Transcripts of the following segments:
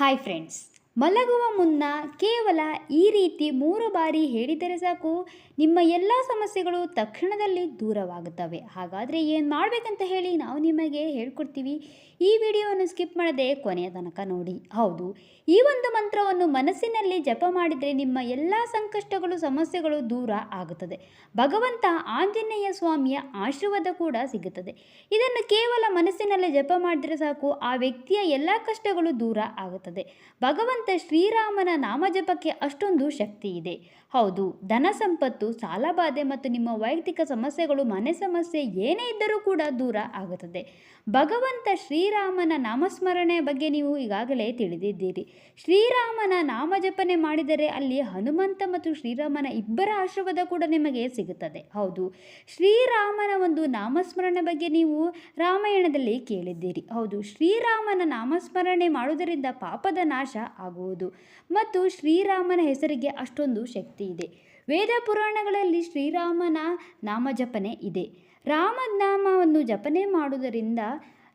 Hi friends ಮಲಗುವ ಮುನ್ನ ಕೇವಲ ಈ ರೀತಿ ಮೂರು ಬಾರಿ ಹೇಳಿದರೆ ಸಾಕು, ನಿಮ್ಮ ಎಲ್ಲ ಸಮಸ್ಯೆಗಳು ತಕ್ಷಣದಲ್ಲಿ ದೂರವಾಗುತ್ತವೆ. ಹಾಗಾದರೆ ಏನು ಮಾಡಬೇಕಂತ ಹೇಳಿ ನಾವು ನಿಮಗೆ ಹೇಳ್ಕೊಡ್ತೀವಿ. ಈ ವಿಡಿಯೋವನ್ನು ಸ್ಕಿಪ್ ಮಾಡದೆ ಕೊನೆಯ ತನಕ ನೋಡಿ. ಹೌದು, ಈ ಒಂದು ಮಂತ್ರವನ್ನು ಮನಸ್ಸಿನಲ್ಲಿ ಜಪ ಮಾಡಿದರೆ ನಿಮ್ಮ ಎಲ್ಲ ಸಂಕಷ್ಟಗಳು, ಸಮಸ್ಯೆಗಳು ದೂರ ಆಗುತ್ತದೆ. ಭಗವಂತ ಆಂಜನೇಯ ಸ್ವಾಮಿಯ ಆಶೀರ್ವಾದ ಕೂಡ ಸಿಗುತ್ತದೆ. ಇದನ್ನು ಕೇವಲ ಮನಸ್ಸಿನಲ್ಲಿ ಜಪ ಮಾಡಿದರೆ ಸಾಕು, ಆ ವ್ಯಕ್ತಿಯ ಎಲ್ಲ ಕಷ್ಟಗಳು ದೂರ ಆಗುತ್ತದೆ. ಭಗವಂತ ಶ್ರೀರಾಮನ ನಾಮಜಪಕ್ಕೆ ಅಷ್ಟೊಂದು ಶಕ್ತಿ ಇದೆ. ಹೌದು, ಧನ ಸಂಪತ್ತು ಸಾಲಬಾಧೆ ಮತ್ತು ನಿಮ್ಮ ವೈಯಕ್ತಿಕ ಸಮಸ್ಯೆಗಳು, ಮನೆ ಸಮಸ್ಯೆ ಏನೇ ಇದ್ದರೂ ಕೂಡ ದೂರ ಆಗುತ್ತದೆ. ಭಗವಂತ ಶ್ರೀರಾಮನ ನಾಮಸ್ಮರಣೆ ಬಗ್ಗೆ ನೀವು ಈಗಾಗಲೇ ತಿಳಿದಿದ್ದೀರಿ. ಶ್ರೀರಾಮನ ನಾಮಜಪನೆ ಮಾಡಿದರೆ ಅಲ್ಲಿ ಹನುಮಂತ ಮತ್ತು ಶ್ರೀರಾಮನ ಇಬ್ಬರ ಆಶೀರ್ವಾದ ಕೂಡ ನಿಮಗೆ ಸಿಗುತ್ತದೆ. ಹೌದು, ಶ್ರೀರಾಮನ ಒಂದು ನಾಮಸ್ಮರಣೆ ಬಗ್ಗೆ ನೀವು ರಾಮಾಯಣದಲ್ಲಿ ಕೇಳಿದ್ದೀರಿ. ಹೌದು, ಶ್ರೀರಾಮನ ನಾಮಸ್ಮರಣೆ ಮಾಡುವುದರಿಂದ ಪಾಪದ ನಾಶ ಆಗುವುದು ಮತ್ತು ಶ್ರೀರಾಮನ ಹೆಸರಿಗೆ ಅಷ್ಟೊಂದು ಶಕ್ತಿ ಇದೆ. ವೇದ ಪುರಾಣಗಳಲ್ಲಿ ಶ್ರೀರಾಮನ ನಾಮಜಪನೆ ಇದೆ. ರಾಮನಾಮವನ್ನು ಜಪನೆ ಮಾಡುವುದರಿಂದ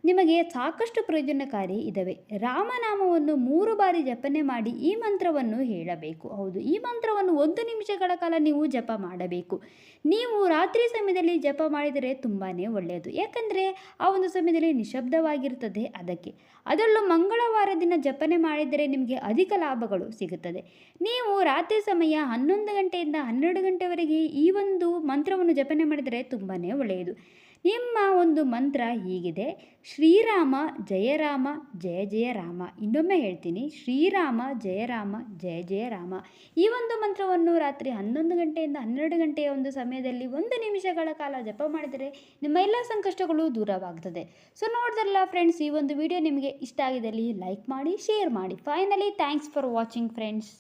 ನಿಮಗೆ ಸಾಕಷ್ಟು ಪ್ರಯೋಜನಕಾರಿ ಇದ್ದಾವೆ ರಾಮನಾಮವನ್ನು ಮೂರು ಬಾರಿ ಜಪನೆ ಮಾಡಿ ಈ ಮಂತ್ರವನ್ನು ಹೇಳಬೇಕು. ಹೌದು, ಈ ಮಂತ್ರವನ್ನು ಒಂದು ನಿಮಿಷಗಳ ಕಾಲ ನೀವು ಜಪ ಮಾಡಬೇಕು. ನೀವು ರಾತ್ರಿ ಸಮಯದಲ್ಲಿ ಜಪ ಮಾಡಿದರೆ ತುಂಬಾ ಒಳ್ಳೆಯದು. ಯಾಕಂದರೆ ಆ ಒಂದು ಸಮಯದಲ್ಲಿ ನಿಶಬ್ದವಾಗಿರುತ್ತದೆ ಅದಕ್ಕೆ. ಅದರಲ್ಲೂ ಮಂಗಳವಾರ ದಿನ ಜಪನೆ ಮಾಡಿದರೆ ನಿಮಗೆ ಅಧಿಕ ಲಾಭಗಳು ಸಿಗುತ್ತದೆ. ನೀವು ರಾತ್ರಿ ಸಮಯ ಹನ್ನೊಂದು ಗಂಟೆಯಿಂದ ಹನ್ನೆರಡು ಗಂಟೆವರೆಗೆ ಈ ಒಂದು ಮಂತ್ರವನ್ನು ಜಪನೆ ಮಾಡಿದರೆ ತುಂಬಾ ಒಳ್ಳೆಯದು. ನಿಮ್ಮ ಒಂದು ಮಂತ್ರ ಹೀಗಿದೆ. ಶ್ರೀರಾಮ ಜಯರಾಮ ಜಯ ಜಯ ರಾಮ. ಇನ್ನೊಮ್ಮೆ ಹೇಳ್ತೀನಿ. ಶ್ರೀರಾಮ ಜಯರಾಮ ಜಯ ಜಯ ರಾಮ. ಈ ಒಂದು ಮಂತ್ರವನ್ನು ರಾತ್ರಿ ಹನ್ನೊಂದು ಗಂಟೆಯಿಂದ ಹನ್ನೆರಡು ಗಂಟೆಯ ಒಂದು ಸಮಯದಲ್ಲಿ ಒಂದು ನಿಮಿಷಗಳ ಕಾಲ ಜಪ ಮಾಡಿದರೆ ನಿಮ್ಮ ಎಲ್ಲ ಸಂಕಷ್ಟಗಳು ದೂರವಾಗ್ತದೆ. ಸೊ ನೋಡಿದ್ರಲ್ಲ ಫ್ರೆಂಡ್ಸ್ ಈ ಒಂದು ವಿಡಿಯೋ ನಿಮಗೆ ಇಷ್ಟ ಆಗಿದ್ದಲ್ಲಿ ಲೈಕ್ ಮಾಡಿ ಶೇರ್ ಮಾಡಿ. Finally thanks for watching friends